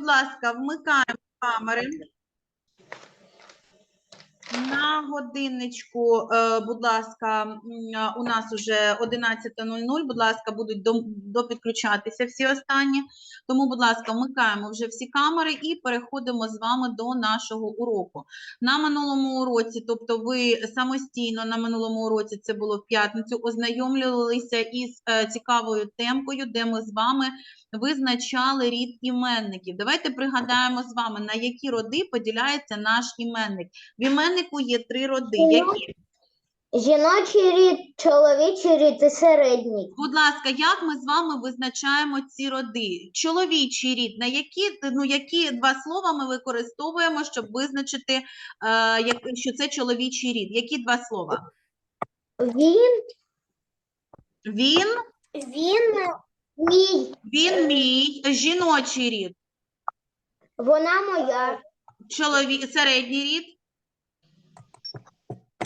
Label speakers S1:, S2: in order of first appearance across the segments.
S1: будь ласка, вмикаємо камери. На годинничку, е, будь ласка, у нас уже 11.00, будь ласка, будуть допідключатися всі останні. Тому, будь ласка, вмикаємо вже всі камери і переходимо з вами до нашого уроку. На минулому уроці, тобто ви самостійно на минулому уроці, це було в п'ятницю, ознайомлювалися із е, цікавою темкою, де ми з вами визначали рід іменників. Давайте пригадаємо з вами, на які роди поділяється наш іменник. В іменнику є три роди. Які?
S2: Жіночий рід, чоловічий рід і середній.
S1: Будь ласка, як ми з вами визначаємо ці роди? Чоловічий рід, на які, ну, які два слова ми використовуємо, щоб визначити, е, як, що це чоловічий рід? Які два слова?
S2: Він,
S1: Він,
S2: він мій,
S1: він мій, жіночий рід,
S2: вона моя,
S1: чолові... середній рід,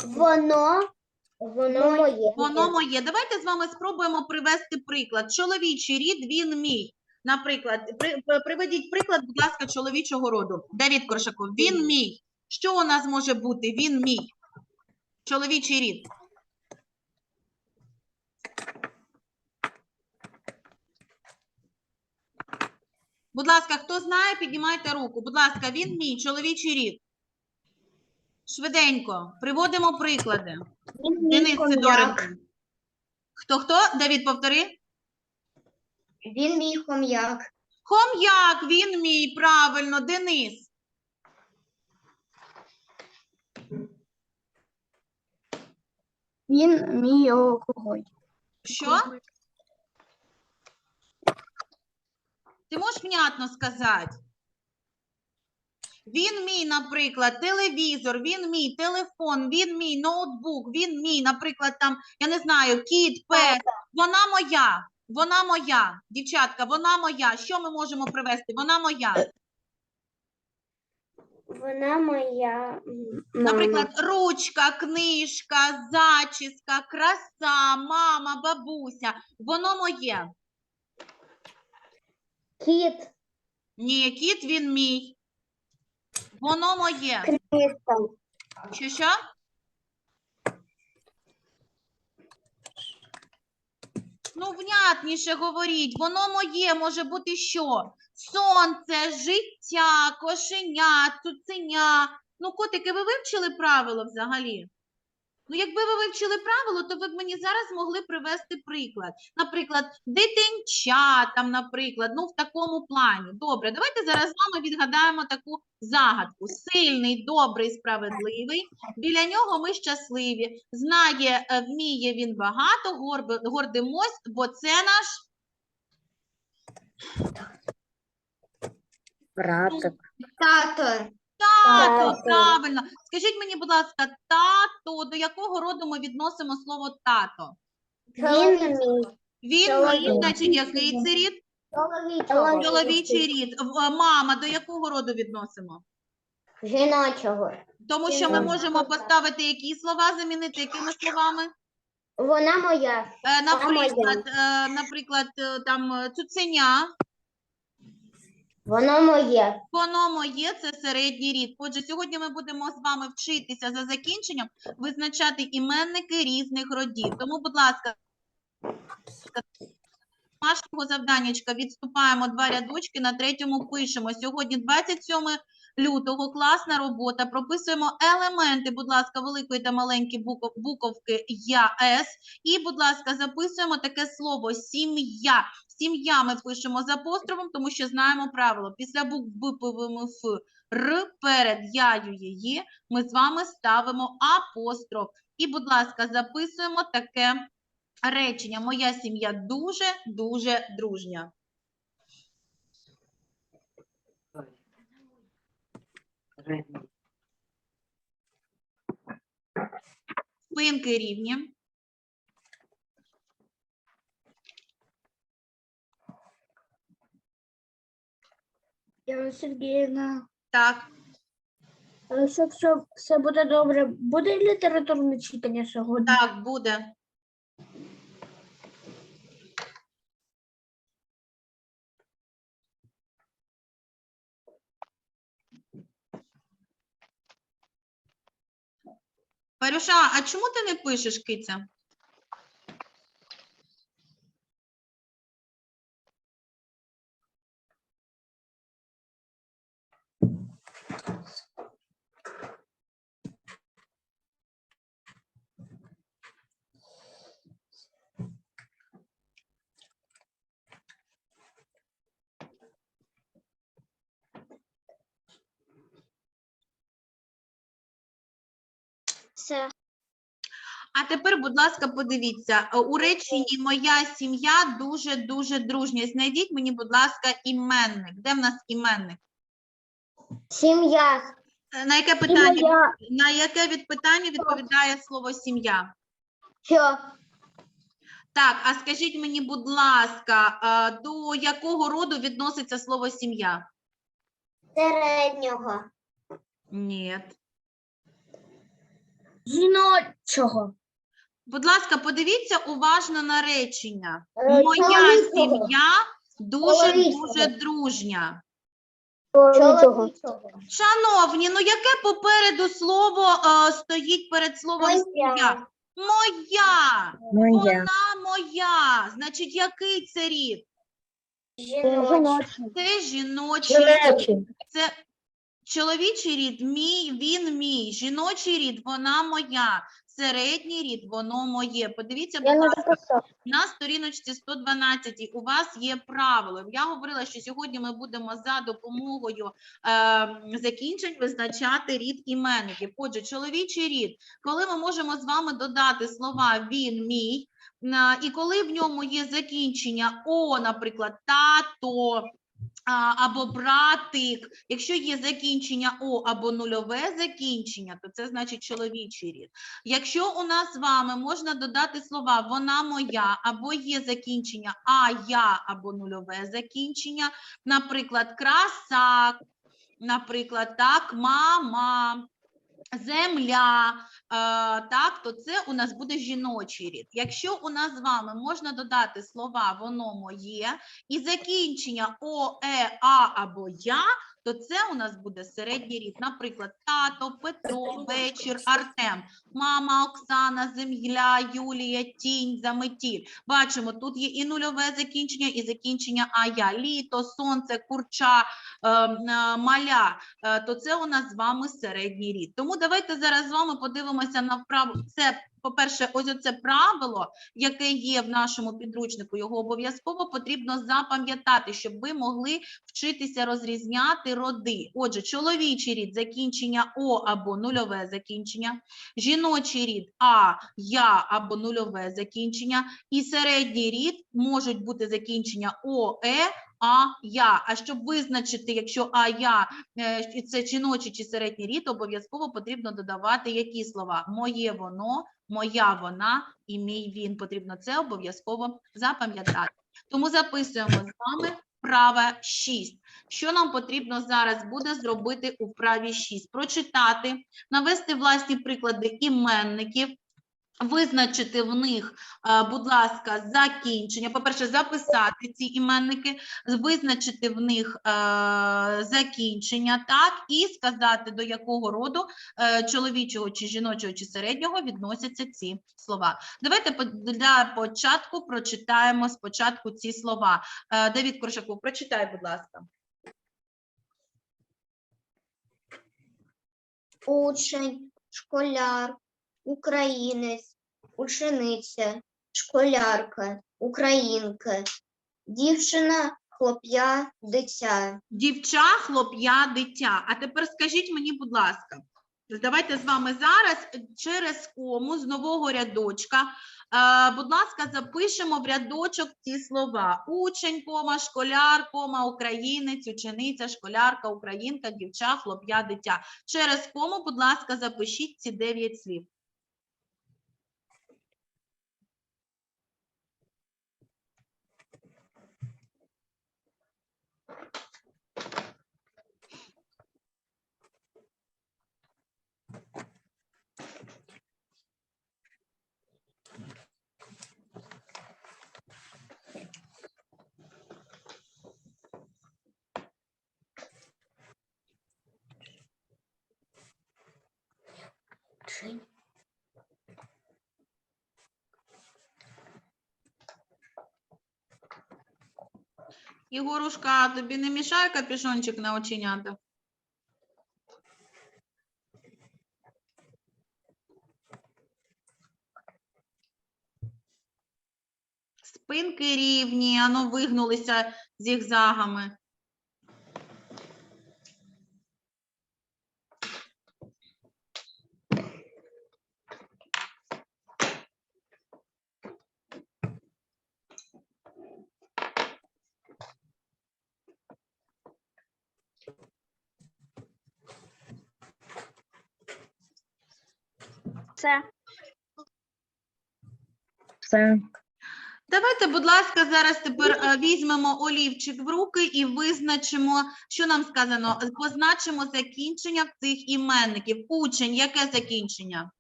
S2: воно, воно моє.
S1: Воно моє. Давайте з вами спробуємо привести приклад. Чоловічий рід, він мій. Наприклад, при, приведіть приклад, будь ласка, чоловічого роду. Давід Коршаков, він мій. Що у нас може бути? Він мій. Чоловічий рід. Будь ласка, хто знає, піднімайте руку. Будь ласка, він мій, чоловічий рід. Швиденько, приводимо приклади. Денис Сидоренко. Хто хто? Давід, повтори.
S2: Він мій хом'як.
S1: Хом'як, він мій, правильно, Денис.
S2: Він мій алкоголь.
S1: Що? Ти можеш внятно сказати? Він мій, наприклад, телевізор, він мій телефон, він мій ноутбук, він мій, наприклад, там, я не знаю, кіт, пес. Вона моя, вона моя. Дівчатка, вона моя. Що ми можемо привести? Вона моя.
S2: Вона моя.
S1: Наприклад, ручка, книжка, зачіска, краса, мама, бабуся. Воно моє.
S2: Кіт,
S1: Ні, кіт він мій. Воно моє.
S2: криста,
S1: Що що? Ну, внятніше говоріть. Воно моє може бути що? Сонце, життя, кошеня, цуценя. Ну, котики, ви вивчили правило взагалі? Ну, якби ви вивчили правило, то ви б мені зараз могли привести приклад. Наприклад, дитинча, там, наприклад, ну в такому плані. Добре, давайте зараз з вами відгадаємо таку загадку. Сильний, добрий, справедливий. Біля нього ми щасливі. Знає, е, вміє він багато, гордимось, бо це наш
S2: братик. Тато.
S1: Тато. Правильно. Скажіть мені, будь ласка, тато, до якого роду ми відносимо слово тато?
S2: Він мій.
S1: Він мій, значить, який це рід?
S2: Чоловічого.
S1: Чоловічий рід. В- е, Мама, до якого роду відносимо?
S2: Жіночого.
S1: Тому що ми
S2: Жіночого.
S1: можемо поставити які слова, замінити якими словами?
S2: Вона моя.
S1: Е, Наприклад, е, наприклад, е, там е, цуценя,
S2: Воно моє.
S1: воно моє, це середній рід. Отже, сьогодні ми будемо з вами вчитися за закінченням визначати іменники різних родів. Тому, будь ласка, домашнього завданнячка відступаємо два рядочки, на третьому пишемо. Сьогодні 27 лютого, класна робота. Прописуємо елементи, будь ласка, великої та маленької буковки Я, С. І, будь ласка, записуємо таке слово сім'я. Сім'я ми пишемо з апострофом, тому що знаємо правило. Після букв Б, Ф, Р перед яю, її ми з вами ставимо апостроф. І, будь ласка, записуємо таке речення. Моя сім'я дуже-дуже дружня. Спинки рівні.
S2: Яна Сергіївна,
S1: Так,
S2: якщо все, все буде добре, буде літературне читання сьогодні?
S1: так, буде. Парюша, а чому ти не пишеш, киця?
S2: Все.
S1: А тепер, будь ласка, подивіться, е, у реченні моя сім'я дуже-дуже дружня. Знайдіть мені, будь ласка, іменник. Де в нас іменник?
S2: Сім'я.
S1: Е, На яке питання? На яке від питання відповідає слово сім'я?
S2: Що?
S1: Так, а скажіть мені, будь ласка, е, до якого роду відноситься слово сім'я?
S2: Середнього.
S1: Ні.
S2: Жіночого.
S1: Будь ласка, подивіться уважно на речення.
S2: Е,
S1: Моя сім'я дуже-дуже дружня.
S2: Чоловічого.
S1: Шановні, ну яке попереду слово е, стоїть перед словом сім'я? Моя. Вона моя. Значить, який це рід?
S2: Жіночий.
S1: Це жіночий рід. Це чоловічий рід, мій, він мій. Жіночий рід, вона моя. Середній рід, воно моє. Подивіться, будь ласка, на сторіночці 112 у вас є правило. Я говорила, що сьогодні ми будемо за допомогою е, закінчень визначати рід іменників. Отже, чоловічий рід, коли ми можемо з вами додати слова він, мій, на- і коли в ньому є закінчення о, наприклад, тато. Або братик, якщо є закінчення О або нульове закінчення, то це значить чоловічий рід. Якщо у нас з вами можна додати слова вона моя, або є закінчення а я або нульове закінчення, наприклад, красак, наприклад, так, мама, земля, е, так, то це у нас буде жіночий рід. Якщо у нас з вами можна додати слова воно моє і закінчення о, е, а або я, то це у нас буде середній рід. Наприклад, тато, Петро, вечір, Артем, мама, Оксана, земля, Юлія, тінь, заметіль. Бачимо, тут є і нульове закінчення, і закінчення а я. Літо, сонце, курча, е, е, маля. Е, то це у нас з вами середній рід. Тому давайте зараз з вами подивимося на вправу. Це, по-перше, ось оце правило, яке є в нашому підручнику. Його обов'язково потрібно запам'ятати, щоб ви могли вчитися розрізняти роди. Отже, чоловічий рід закінчення О або нульове закінчення, жіночий рід А, я або нульове закінчення, і середній рід можуть бути закінчення О, Е, а я. А щоб визначити, якщо а я е, це жіночий чи середній рід, обов'язково потрібно додавати які слова: моє воно, моя вона і мій він. Потрібно це обов'язково запам'ятати. Тому записуємо з вами вправа 6. Що нам потрібно зараз буде зробити у праві 6? Прочитати, навести власні приклади іменників. Визначити в них, е, будь ласка, закінчення. По-перше, записати ці іменники, визначити в них е, закінчення, так, і сказати, до якого роду е, чоловічого чи жіночого чи середнього відносяться ці слова. Давайте для початку прочитаємо спочатку ці слова. Давід Коршаков, прочитай, будь ласка.
S2: Учень, школяр, українець, учениця, школярка, українка, дівчина, хлоп'я, дитя.
S1: Дівча, хлоп'я, дитя. А тепер скажіть мені, будь ласка, давайте з вами зараз через кому з нового рядочка. е, будь ласка, запишемо в рядочок ці слова: учень, кома, школяр, кома, українець, учениця, школярка, українка, дівча, хлоп'я, дитя. Через кому, будь ласка, запишіть ці дев'ять слів. Ігорушка, тобі не мішає капюшончик на оченята? Спинки рівні, ано вигнулися зігзагами.
S2: Це.
S3: Все.
S1: Давайте, будь ласка, зараз тепер е, візьмемо олівчик в руки і визначимо, що нам сказано. Позначимо закінчення цих іменників. Учень, яке закінчення?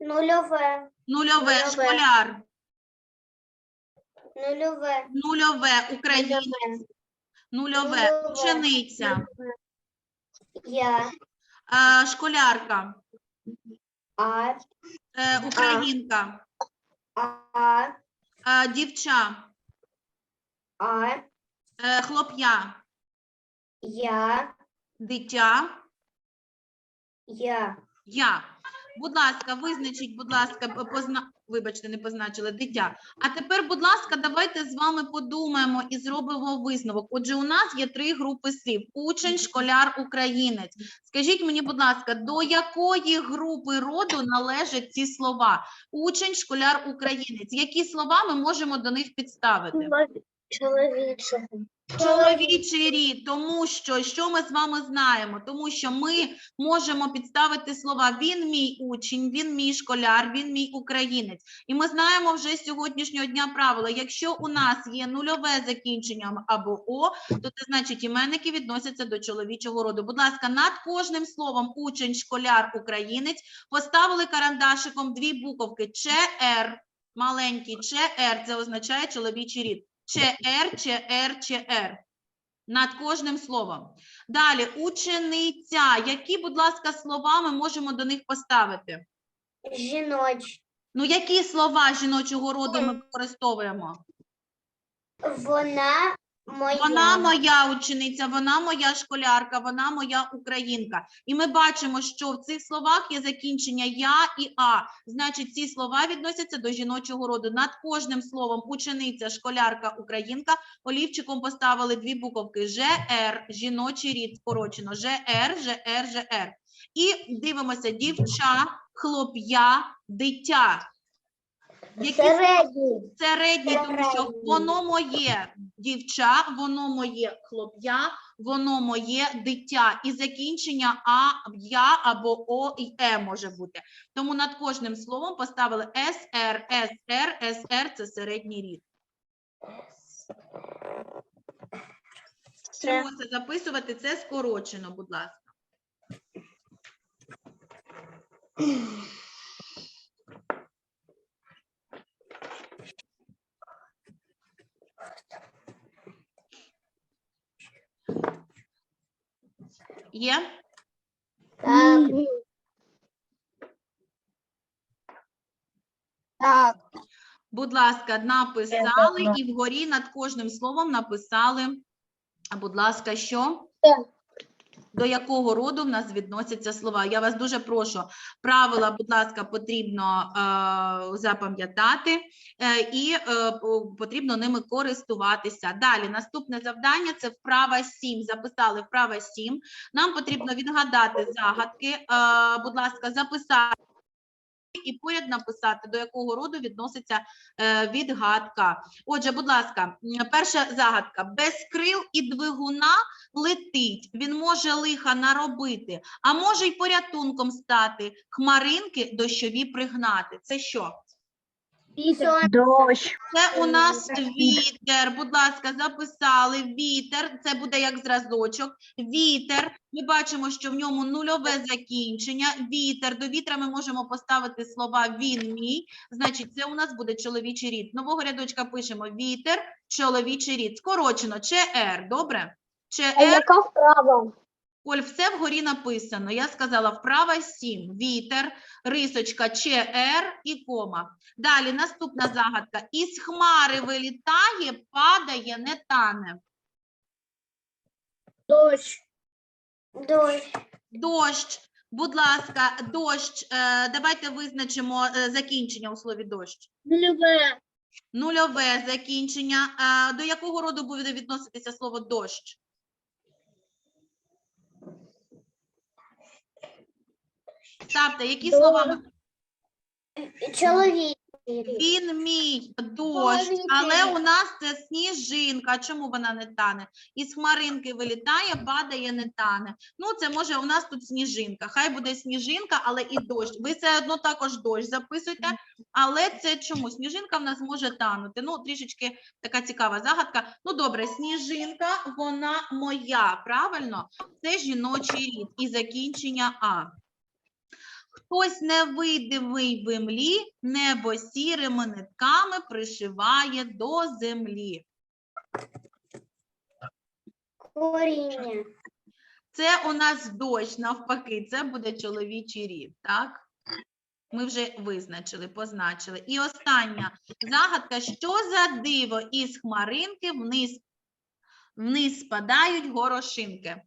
S2: Нульове.
S1: Нульове,
S2: Нульове.
S1: школяр,
S2: Нульове.
S1: нульове, українець,
S2: Нульове.
S1: нульове,
S2: Нульове.
S1: учениця,
S2: Я.
S1: е, школярка,
S2: А.
S1: е, українка,
S2: А.
S1: е, дівча,
S2: А.
S1: е, хлоп'я,
S2: Я.
S1: дитя,
S2: Я.
S1: Я. Будь ласка, визначіть, будь ласка, позна... вибачте, не позначила дитя. А тепер, будь ласка, давайте з вами подумаємо і зробимо висновок. Отже, у нас є три групи слів: учень, школяр, українець. Скажіть мені, будь ласка, до якої групи роду належать ці слова? Учень, школяр, українець. Які слова ми можемо до них підставити?
S2: Чоловічого.
S1: Чоловічий рід, тому що що ми з вами знаємо? Тому що ми можемо підставити слова він мій учень, він мій школяр, він мій українець. І ми знаємо вже з сьогоднішнього дня правила. Якщо у нас є нульове закінчення або о, то це значить іменники відносяться до чоловічого роду. Будь ласка, над кожним словом учень, школяр, українець поставили карандашиком дві буковки ЧР. Маленький ЧР, це означає чоловічий рід. ЧР, ЧР, ЧР. Над кожним словом. Далі, учениця. Які, будь ласка, слова ми можемо до них поставити?
S2: Жіноч.
S1: Ну, які слова жіночого роду ми використовуємо?
S2: Вона моя.
S1: Вона моя учениця, вона моя школярка, вона моя українка. І ми бачимо, що в цих словах є закінчення я і а. Значить, ці слова відносяться до жіночого роду. Над кожним словом учениця, школярка, українка олівчиком поставили дві буковки ЖР, жіночий рід скорочено. ЖР, ЖР, ЖР. І дивимося: дівча, хлоп'я, дитя. Які
S2: Середній.
S1: середній, тому що воно моє дівча, воно моє хлоп'я, воно моє дитя. І закінчення А, я або О і Е може бути. Тому над кожним словом поставили СР, СР, СР це середній рід. Чому це записувати? Це скорочено, будь ласка. Є?
S2: Так. Так.
S1: Будь ласка, написали і вгорі над кожним словом написали, будь ласка, що?
S2: Так.
S1: До якого роду в нас відносяться слова? Я вас дуже прошу. Правила, будь ласка, потрібно е, запам'ятати е, і е, потрібно ними користуватися. Далі, наступне завдання це вправа 7. Записали вправа 7. Нам потрібно відгадати загадки. Е, будь ласка, записати і поряд написати, до якого роду відноситься е, відгадка. Отже, будь ласка, перша загадка. Без крил і двигуна летить. Він може лиха наробити, а може й порятунком стати. Хмаринки дощові пригнати. Це що?
S3: Дощ.
S1: Це у нас вітер. Будь ласка, записали вітер. Це буде як зразочок. Вітер. Ми бачимо, що в ньому нульове закінчення. Вітер. До вітра ми можемо поставити слова він мій. Значить, це у нас буде чоловічий рід. Нового рядочка пишемо вітер, чоловічий рід. Скорочено ЧР. Добре? ЧР.
S2: яка вправа?
S1: Коль, все вгорі написано. Я сказала вправа 7, вітер, рисочка ЧР і кома. Далі наступна загадка. Із хмари вилітає, падає, не тане.
S2: Дощ. Дощ.
S1: Дощ. Будь ласка, дощ. Е, давайте визначимо е, закінчення у слові дощ.
S2: Нульове.
S1: Нульове закінчення. Е, до якого роду буде відноситися слово дощ? Ставте, які слова?
S2: Чоловік.
S1: Він мій дощ, але у нас це сніжинка. Чому вона не тане? Із хмаринки вилітає, падає, не тане. Ну, це може у нас тут сніжинка. Хай буде сніжинка, але і дощ. Ви все одно також дощ записуйте. Але це чому? Сніжинка в нас може танути. Ну, трішечки така цікава загадка. Ну, добре, сніжинка, вона моя, правильно? Це жіночий рід і закінчення А. Хтось невидимий в імлі, небо сірими нитками пришиває до землі.
S2: Коріння.
S1: Це у нас дощ, навпаки, це буде чоловічий рід, так? Ми вже визначили, позначили. І остання загадка: що за диво із хмаринки вниз, вниз спадають горошинки?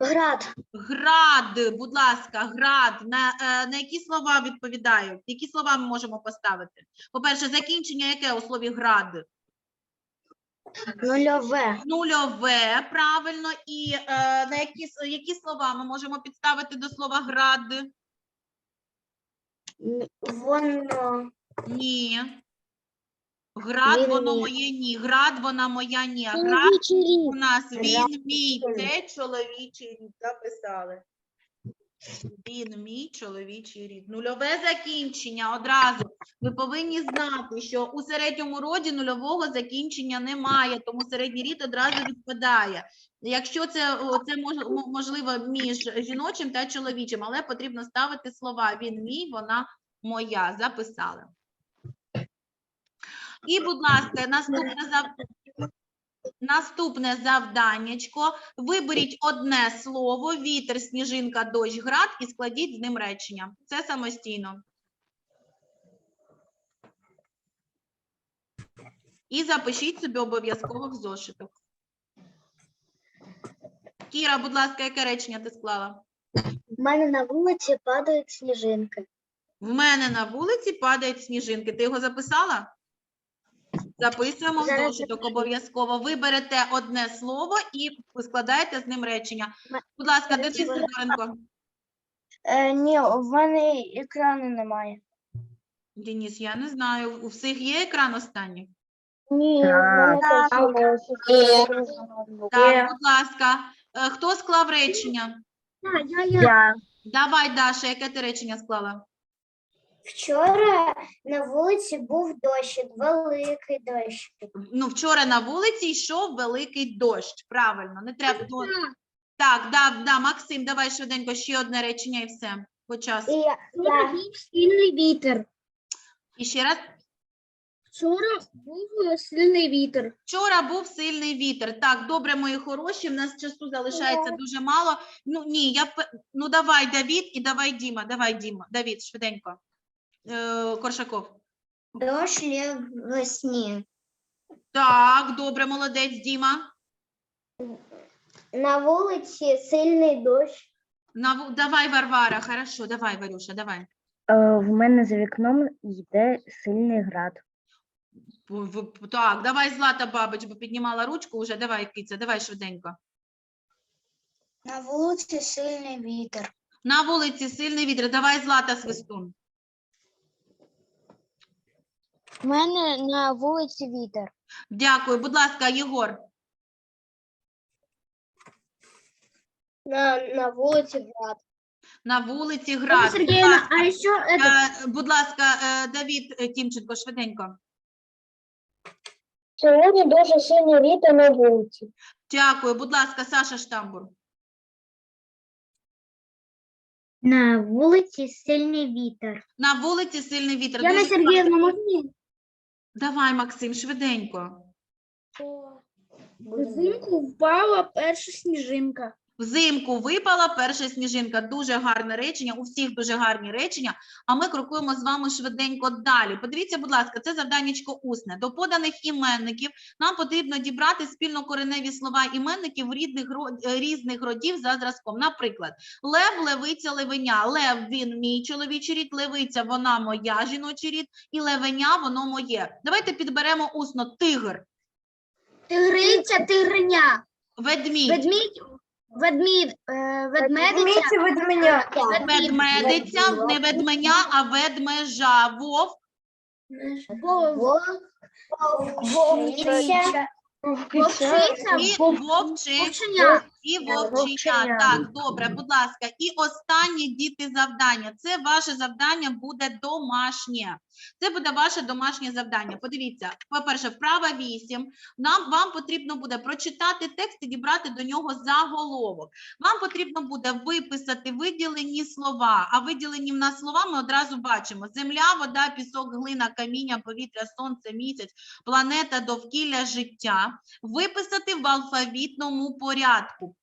S2: Град.
S1: Град, будь ласка, град. На, е, на які слова відповідають? Які слова ми можемо поставити? По-перше, закінчення яке у слові град?
S2: Нульове.
S1: Нульове, правильно. І е, на які, с- які слова ми можемо підставити до слова град?
S2: Воно.
S1: Ні. Град, воно моє ні. Град, вона моя ні. Град
S2: Чоловічий
S1: у нас він мій.
S2: це
S1: Це чоловічий рід. Записали. Він мій чоловічий рід. Нульове закінчення одразу. Ви повинні знати, що у середньому роді нульового закінчення немає, тому середній рід одразу відпадає. Якщо це, це мож, можливо між жіночим та чоловічим, але потрібно ставити слова він мій, вона моя. Записали. І, будь ласка, наступне зав... Наступне завданнячко. Виберіть одне слово, вітер, сніжинка, дощ, град і складіть з ним речення. Це самостійно. І запишіть собі обов'язково в зошиток. Кіра, будь ласка, яке речення ти склала?
S2: У мене на вулиці падають сніжинки.
S1: В мене на вулиці падають сніжинки. Ти його записала? Записуємо в
S2: Зараз
S1: зошиток обов'язково. Виберете одне слово і складаєте з ним речення. Будь ласка, Денис Сидоренко.
S2: Е, ні, в мене екрану немає.
S1: Денис, я не знаю, у всіх є екран останній?
S2: Ні, в мене теж немає.
S1: Так, будь ласка. Е, Хто склав речення?
S2: Я, я.
S1: Давай, Даша, яке ти речення склала?
S2: Вчора на вулиці був дощ, великий дощ.
S1: Ну, вчора на вулиці йшов великий дощ. Правильно, не треба. Ну, так, да, да, Максим, давай швиденько ще одне речення і все. По часу.
S2: І я, сильний вітер.
S1: І ще раз.
S2: Вчора був сильний вітер.
S1: Вчора був сильний вітер. Так, добре, мої хороші. В нас часу залишається дуже мало. Ну ні, я впе- ну давай, Давід, і давай Діма. Давай, Діма. Давід, швиденько. Е, Коршаков.
S2: Дощ ліг весні.
S1: Так, добре, молодець, Діма.
S2: На вулиці сильний дощ.
S1: На, ву- давай, Варвара. Хорошо, давай, Варюша, давай.
S3: Е, В мене за вікном йде сильний град.
S1: В- Так, давай, Злата Бабич, бо піднімала ручку вже. Давай, Киця, давай швиденько.
S2: На вулиці сильний вітер.
S1: На вулиці сильний вітер. Давай, Злата Свистун.
S2: У мене на вулиці вітер.
S1: Дякую. Будь ласка, Єгор.
S2: На, на вулиці град.
S1: На вулиці град. Будь
S2: Сергеевна,
S1: ласка,
S2: а еще это...
S1: Е, Будь ласка, е, Давід е, Тімченко, швиденько.
S2: Сьогодні дуже сильний вітер на вулиці.
S1: Дякую. Будь ласка, Саша Штамбур.
S2: На вулиці сильний вітер.
S1: На вулиці сильний вітер.
S2: Яна
S1: Дуже
S2: Сергіївна, можна?
S1: Давай, Максим, швиденько.
S2: Взимку впала перша сніжинка.
S1: Взимку випала перша сніжинка. Дуже гарне речення. У всіх дуже гарні речення. А ми крокуємо з вами швиденько далі. Подивіться, будь ласка, це завданнячко усне. До поданих іменників нам потрібно дібрати спільнокореневі слова іменників рідних е, різних родів за зразком. Наприклад, лев, левиця, левеня. Лев він мій чоловічий рід, левиця вона моя жіночий рід, і левеня воно моє. Давайте підберемо усно тигр,
S2: Тигриця, тигриня.
S1: ведмідь,
S2: Ведмідь, ведмідь, е, ведмедиця.
S4: ведменя.
S1: ведмедиця, не ведменя, а ведмежа. Вовк,
S2: Вовк, вовчиця, вовчиця,
S1: і
S2: вов- вовченя.
S1: І
S4: вовченя.
S1: вовчення. Так, добре, будь ласка. І останнє діти завдання. Це ваше завдання буде домашнє. Це буде ваше домашнє завдання. Подивіться, по-перше, вправа 8. Нам вам потрібно буде прочитати текст і дібрати до нього заголовок. Вам потрібно буде виписати виділені слова. А виділені в нас слова ми одразу бачимо: земля, вода, пісок, глина, каміння, повітря, сонце, місяць, планета, довкілля, життя. Виписати в алфавітному порядку.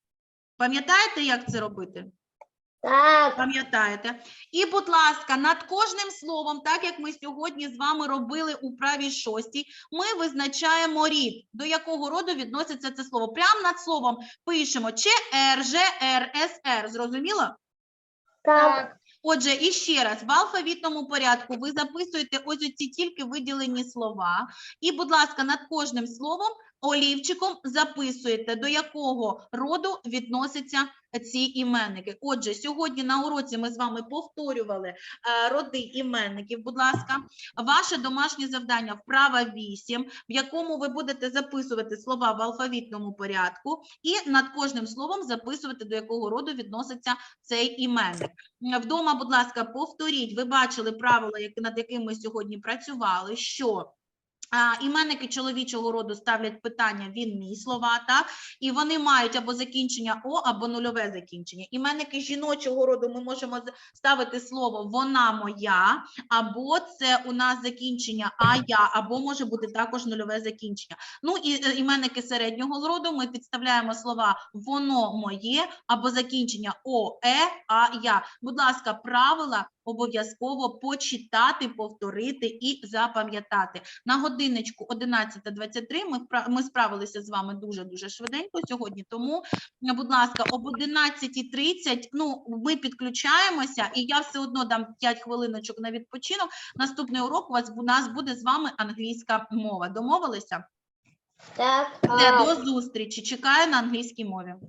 S1: Пам'ятаєте, як це робити?
S2: Так,
S1: Пам'ятаєте? І, будь ласка, над кожним словом, так як ми сьогодні з вами робили у правій шостій, ми визначаємо рід, до якого роду відноситься це слово. Прямо над словом пишемо ЧР, ЖР, СР. Зрозуміло?
S2: так.
S1: Отже, і ще раз, в алфавітному порядку ви записуєте ось ці тільки виділені слова. І, будь ласка, над кожним словом олівчиком записуєте, до якого роду відносяться ці іменники. Отже, сьогодні на уроці ми з вами повторювали е, роди іменників. Будь ласка, ваше домашнє завдання вправа 8, в якому ви будете записувати слова в алфавітному порядку, і над кожним словом записувати, до якого роду відноситься цей іменник. Вдома, будь ласка, повторіть. Ви бачили правила, над якими ми сьогодні працювали, що іменники чоловічого роду ставлять питання він мій слова, так? І вони мають або закінчення о, або нульове закінчення. Іменники жіночого роду ми можемо ставити слово вона моя, або це у нас закінчення а я, або може бути також нульове закінчення. Ну і е, іменники середнього роду ми підставляємо слова воно моє або закінчення о, е, а я. Будь ласка, правила обов'язково почитати, повторити і запам'ятати. На годиночку 11.23 ми, ми справилися з вами дуже-дуже швиденько сьогодні, тому, будь ласка, об 11.30 ну, ми підключаємося, і я все одно дам 5 хвилиночок на відпочинок. Наступний урок у вас у нас буде з вами англійська мова. Домовилися?
S2: Так.
S1: Все, до зустрічі. Чекаю на англійській мові.